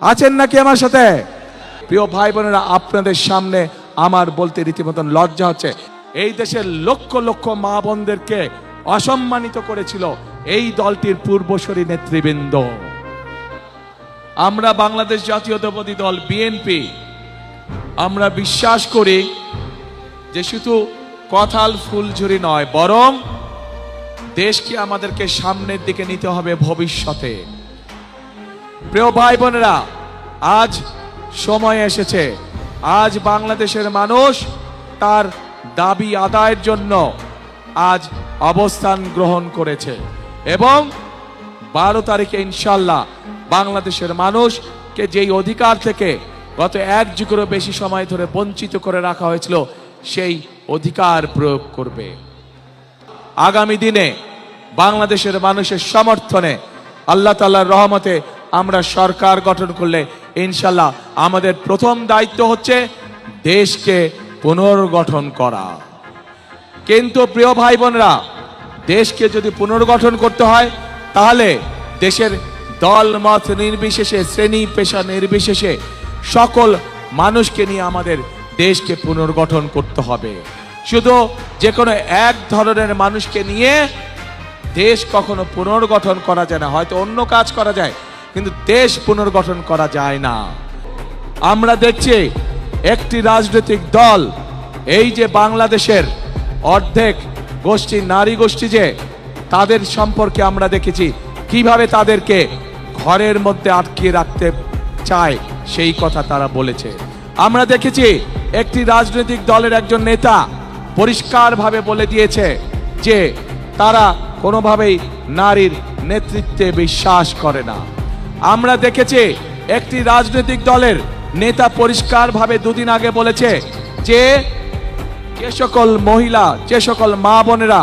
আছেন নাকি আমার সাথে? প্রিয় ভাই বোনেরা আপনাদের সামনে আমার বলতে রীতিমতন লজ্জা হচ্ছে। এই দেশের লক্ষ লক্ষ মা বোনদেরকে অসম্মানিত করেছিল এই দলটির পূর্বসরী নেতৃবৃন্দ। আমরা বাংলাদেশ জাতীয় জাতীয়তাবাদী দল, বিএনপি। আমরা বিশ্বাস করি যে শুধু কথাল ফুলঝুরি নয়, বরং দেশকে আমাদেরকে সামনের দিকে নিতে হবে ভবিষ্যতে। প্রিয় ভাই বোনেরা, আজ সময় এসেছে। আজ বাংলাদেশের মানুষ তার দাবি আদায়ের জন্য আজ অবস্থান গ্রহণ করেছে এবং বারো তারিখে ইনশাল্লাহ বাংলাদেশের মানুষকে যেই অধিকার থেকে গত এক যুগেরও বেশি সময় ধরে বঞ্চিত করে রাখা হয়েছিল, সেই অধিকার প্রয়োগ করবে। আগামী দিনে বাংলাদেশের মানুষের সমর্থনে আল্লাহ তাল্লাহর রহমতে আমরা সরকার গঠন করলে ইনশাল্লাহ আমাদের প্রথম দায়িত্ব হচ্ছে দেশকে পুনর্গঠন করা। কিন্তু প্রিয় ভাই বোনরা, দেশকে যদি পুনর্গঠন করতে হয়, তাহলে দেশের দল মত নির্বিশেষে, শ্রেণি পেশা নির্বিশেষে সকল মানুষকে নিয়ে আমাদের দেশকে পুনর্গঠন করতে হবে। শুধু যে কোনো এক ধরনের মানুষকে নিয়ে দেশ কখনো পুনর্গঠন করা যায় না, হয়তো অন্য কাজ করা যায় কিন্তু দেশ পুনর্গঠন করা যায় না। আমরা দেখছি একটি রাজনৈতিক দল, এই যে বাংলাদেশের অর্ধেক গোষ্ঠী, নারী গোষ্ঠী যে, তাদের সম্পর্কে আমরা দেখেছি। কীভাবে তাদেরকে ঘরের মধ্যে আটকিয়ে রাখতে চায়, সেই কথা তারা বলেছে। আমরা দেখেছি একটি রাজনৈতিক দলের একজন নেতা পরিষ্কারভাবে বলে দিয়েছে যে, তারা কোনোভাবেই নারীর নেতৃত্বে বিশ্বাস করে না। আমরা দেখেছি একটি রাজনৈতিক দলের নেতা পরিষ্কারভাবে দুদিন আগে বলেছে যে যে সকল মহিলা, যে সকল মা বোনেরা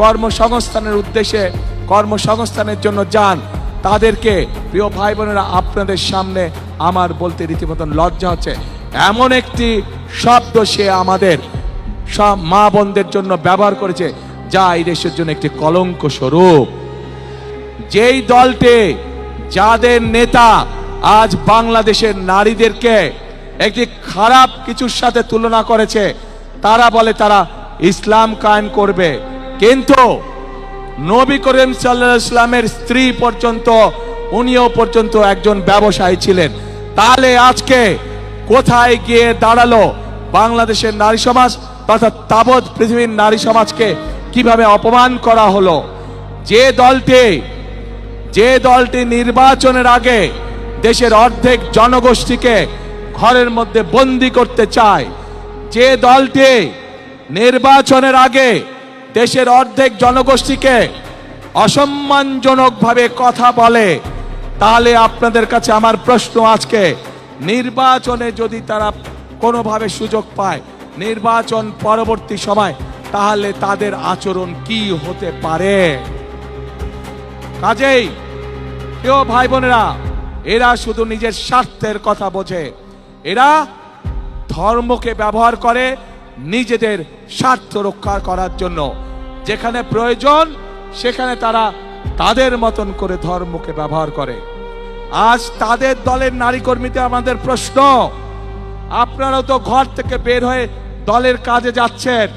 কর্মসংস্থানের উদ্দেশ্যে, কর্মসংস্থানের জন্য যান, তাদেরকে প্রিয় ভাই বোনেরা, আপনাদের সামনে আমার বলতে রীতিমতন লজ্জা হচ্ছে। এমন একটি শব্দ সে আমাদের সব মা বোনদের জন্য ব্যবহার করেছে, যা এই দেশের জন্য একটি কলঙ্ক স্বরূপ। যেই দলটি যাদের নেতা আজ বাংলাদেশের নারীদেরকে একটি খারাপ কিছুর সাথে তুলনা করেছে, তারা বলে তারা ইসলাম কায়েম করবে। কিন্তু নবী করিম সাল্লাহ ইসলামের স্ত্রী পর্যন্ত, উনিও পর্যন্ত একজন ব্যবসায়ী ছিলেন। তাহলে আজকে কোথায় গিয়ে দাঁড়াল বাংলাদেশের নারী সমাজ তথা তাবৎ পৃথিবীর নারী সমাজকে কীভাবে অপমান করা হলো? যে দলটি যে দলটি নির্বাচনের আগে দেশের অর্ধেক জনগোষ্ঠীকে ঘরের মধ্যে বন্দি করতে চায়, যে দলটি নির্বাচনের আগে দেশের অর্ধেক জনগোষ্ঠীকে অসম্মানজনকভাবে কথা বলে, তাহলে আপনাদের কাছে আমার প্রশ্ন আজকে, নির্বাচনে যদি তারা কোনোভাবে সুযোগ পায় নির্বাচন পরবর্তী সময়, তাহলে তাদের আচরণ কি হতে পারে? কাজেই কেউ ভাই বোনেরা, এরা শুধু নিজের স্বার্থের কথা বোঝে। এরা ধর্মকে ব্যবহার করে নিজেদের স্বার্থ রক্ষা করার জন্য। যেখানে প্রয়োজন, সেখানে তারা তাদের মতন করে ধর্মকে ব্যবহার করে। আজ তাদের দলের নারী কর্মীতে আমাদের প্রশ্ন, আপনারাও তো ঘর থেকে বের হয়ে দলের কাজে যাচ্ছেন।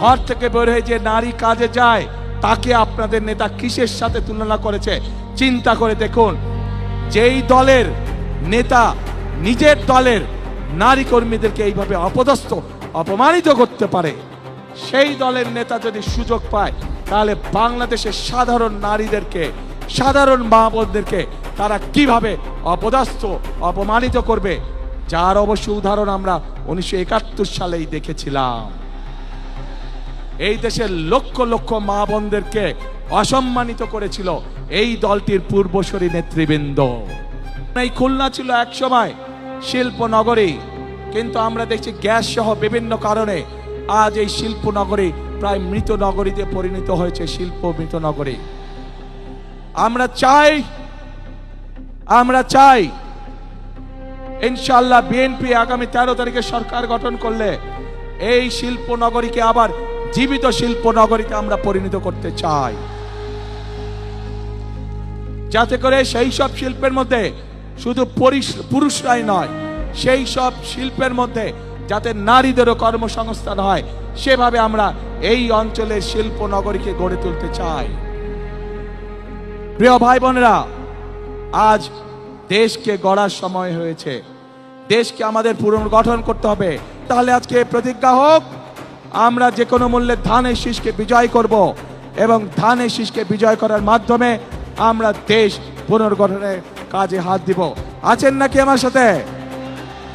ঘর থেকে বের হয়ে যে নারী কাজে যায় তাকে আপনাদের নেতা কিসের সাথে তুলনা করেছে? চিন্তা করে দেখুন, যেই দলের নেতা নিজের দলের নারী কর্মীদেরকে এইভাবে অপদস্থ, অপমানিত করতে পারে, সেই দলের নেতা যদি সুযোগ পায়, তাহলে বাংলাদেশের সাধারণ নারীদেরকে, সাধারণ মা বোনদেরকে তারা কীভাবে অপদস্থ, অপমানিত করবে? যার অবশ্য উদাহরণ আমরা উনিশশো একাত্তর সালেই দেখেছিলাম। এই দেশের লক্ষ লক্ষ মা বোনদেরকে অসম্মানিত করেছিল এই দলটির পূর্বসরী নেতৃবৃন্দ। এই খুলনা ছিল এক সময় শিল্প নগরী কিন্তু আমরা দেখছি গ্যাস সহ বিভিন্ন কারণে আজ এই শিল্প নগরী প্রায় মৃত নগরীতে পরিণত হয়েছে, শিল্প মৃত নগরী। আমরা চাই আমরা চাই ইনশাল্লাহ বিএনপি আগামী তেরো তারিখে সরকার গঠন করলে এই শিল্প নগরীকে আবার জীবিত শিল্প নগরীতে আমরা পরিণত করতে চাই। যাতে করে সেই সব শিল্পের মধ্যে শুধু পুরুষরাই নয়, সেই সব শিল্পের মধ্যে যাতে নারীদেরও কর্মসংস্থান হয়, সেভাবে আমরা এই অঞ্চলের শিল্প নগরীকে গড়ে তুলতে চাই। প্রিয় ভাই বোনেরা, আজ দেশকে গড়ার সময় হয়েছে। দেশকে আমাদের পুনর্গঠন করতে হবে। তাহলে আজকে প্রতিজ্ঞা হোক। আমরা যে কোনো মূল্যে ধানের শীষকে বিজয় করব এবং ধানের শীষকে বিজয় করার মাধ্যমে আমরা দেশ পুনর্গঠনের কাজে হাত দিব। আছেন নাকি আমার সাথে?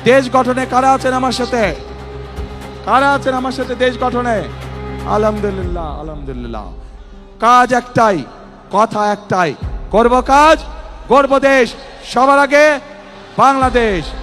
দেশ গঠনে কারা আছেন আমার সাথে? কারা আছেন আমার সাথে দেশ গঠনে? আলহামদুলিল্লাহ আলহামদুলিল্লাহ। কাজ একটাই, কথা একটাই। করব কাজ গর্ব দেশ। সবার আগে বাংলাদেশ।